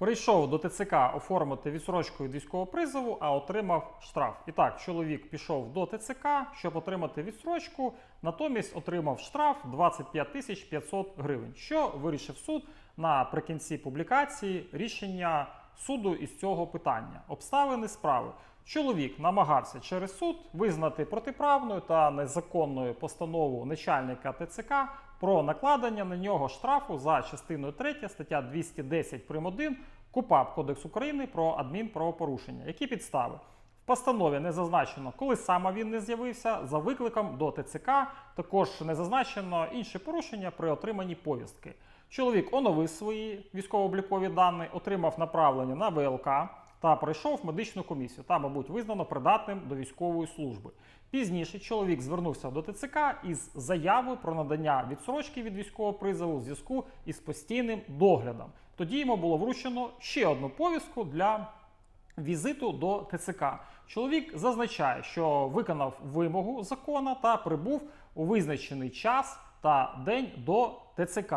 Прийшов до ТЦК оформити відсрочку від військового призову, а отримав штраф. І так, чоловік пішов до ТЦК, щоб отримати відсрочку, натомість отримав штраф 25 тисяч 500 гривень. Що вирішив суд наприкінці публікації рішення суду із цього питання. Обставини справи. Чоловік намагався через суд визнати протиправною та незаконною постанову начальника ТЦК про накладення на нього штрафу за частиною 3 стаття 210 прим. 1 КУПАП Кодекс України про адмінправопорушення. Які підстави? В постанові не зазначено, коли саме він не з'явився за викликом до ТЦК. Також не зазначено інші порушення при отриманні повістки. Чоловік оновив свої військово-облікові дані, отримав направлення на ВЛК та пройшов медичну комісію та, мабуть, визнано придатним до військової служби. Пізніше чоловік звернувся до ТЦК із заявою про надання відсрочки від військового призову в зв'язку із постійним доглядом. Тоді йому було вручено ще одну повістку для візиту до ТЦК. Чоловік зазначає, що виконав вимогу закону та прибув у визначений час та день до ТЦК,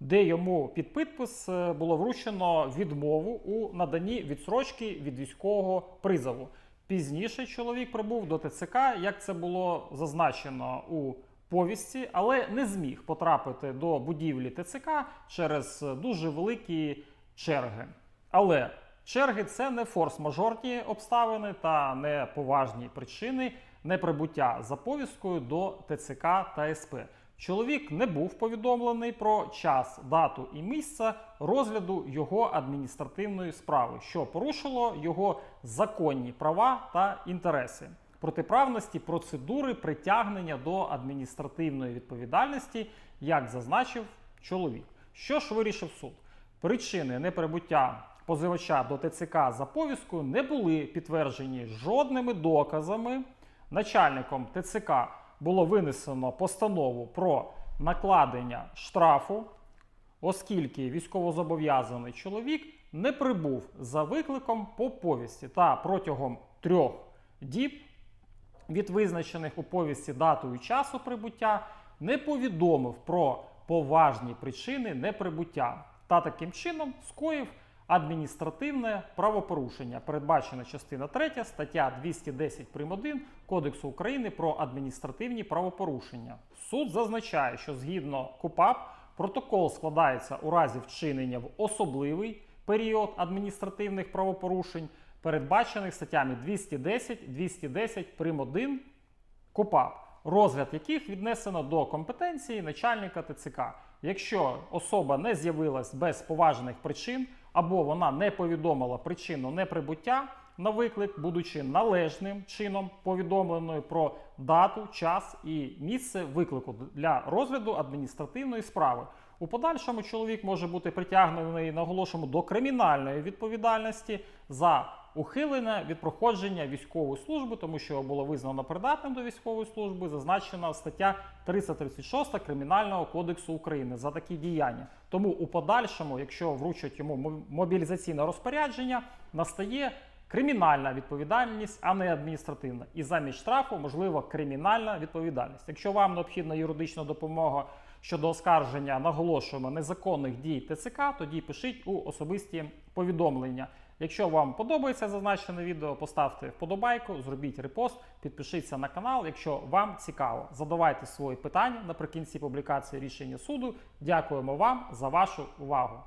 де йому під підпис е, було вручено відмову у наданні відсрочки від військового призову. Пізніше чоловік прибув до ТЦК, як це було зазначено у повісті, але не зміг потрапити до будівлі ТЦК через дуже великі черги. Але черги це не форс-мажорні обставини та не поважні причини неприбуття за повісткою до ТЦК та СП. Чоловік не був повідомлений про час, дату і місце розгляду його адміністративної справи, що порушило його законні права та інтереси. Протиправності процедури притягнення до адміністративної відповідальності, як зазначив чоловік. Що ж вирішив суд? Причини неприбуття позивача до ТЦК за повісткою не були підтверджені жодними доказами. Начальником ТЦК було винесено постанову про накладення штрафу, оскільки військовозобов'язаний чоловік не прибув за викликом по повісті та протягом трьох діб від визначених у повісті дату часу прибуття не повідомив про поважні причини неприбуття та таким чином скоїв адміністративне правопорушення, передбачена частина 3 стаття 210 прим. 1 Кодексу України про адміністративні правопорушення. Суд зазначає, що згідно КУПАП протокол складається у разі вчинення в особливий період адміністративних правопорушень, передбачених статтями 210, 210 прим. 1 КУПАП, розгляд яких віднесено до компетенції начальника ТЦК. Якщо особа не з'явилась без поважних причин або вона не повідомила причину неприбуття на виклик, будучи належним чином повідомленою про дату, час і місце виклику для розгляду адміністративної справи. У подальшому чоловік може бути притягнений наголошуємо до кримінальної відповідальності за ухилення від проходження військової служби, тому що його було визнано придатним до військової служби, зазначена стаття 336 Кримінального кодексу України за такі діяння. Тому у подальшому, якщо вручать йому мобілізаційне розпорядження, настає кримінальна відповідальність, а не адміністративна. І замість штрафу можливо кримінальна відповідальність. Якщо вам необхідна юридична допомога щодо оскарження, наголошуємо незаконних дій ТЦК, тоді пишіть у особисті повідомлення. Якщо вам подобається зазначене відео, поставте вподобайку, зробіть репост, підпишіться на канал, якщо вам цікаво. Задавайте свої питання наприкінці публікації рішення суду. Дякуємо вам за вашу увагу.